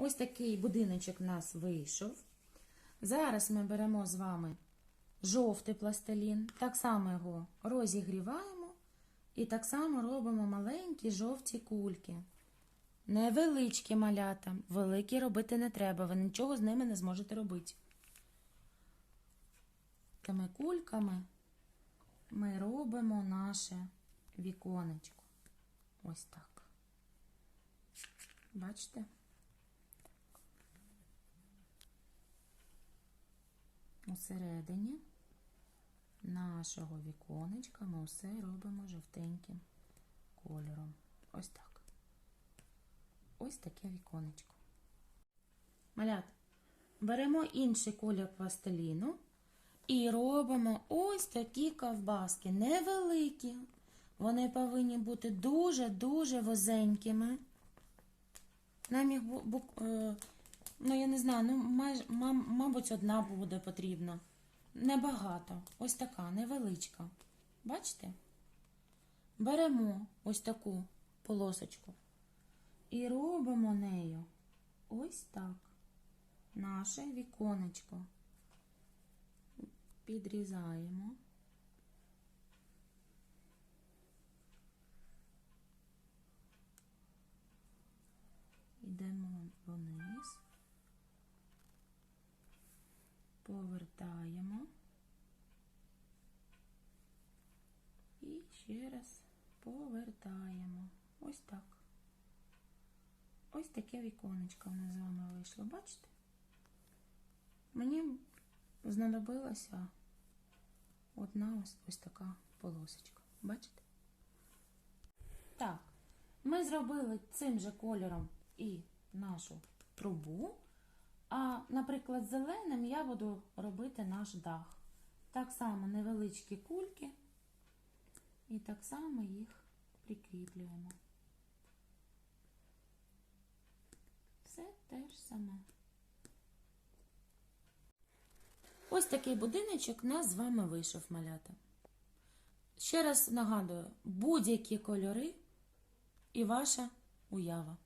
Ось такий будиночок у нас вийшов. Зараз ми беремо з вами жовтий пластилін, так само його розігріваємо і так само робимо маленькі жовті кульки. Невеличкі малята, великі робити не треба, ви нічого з ними не зможете робити. Тими кульками ми робимо наше віконечко. Ось так. Бачите? Усередині нашого віконечка ми все робимо жовтеньким кольором. Ось так. Ось таке віконечко. Малят, беремо інший колір пластиліну і робимо ось такі ковбаски. Невеликі. Вони повинні бути дуже-дуже возенькими. Нам їх, е, ну я не знаю, ну майже, мам- мабуть, одна буде потрібна. Небагато. Ось така, невеличка. Бачите? Беремо ось таку полосочку і робимо нею ось так. Наше віконечко. Підрізаємо. Йдемо вниз, повертаємо і ще раз повертаємо. Ось так. Ось таке віконечко в нас з вами вийшло. Бачите? Мені знадобилася одна ось, ось така полосочка. Бачите? Так, ми зробили цим же кольором і нашу трубу. А, наприклад, зеленим я буду робити наш дах. Так само невеличкі кульки. І так само їх прикріплюємо. Все те ж саме. Ось такий будиночок нас з вами вийшов малята. Ще раз нагадую, будь-які кольори і ваша уява.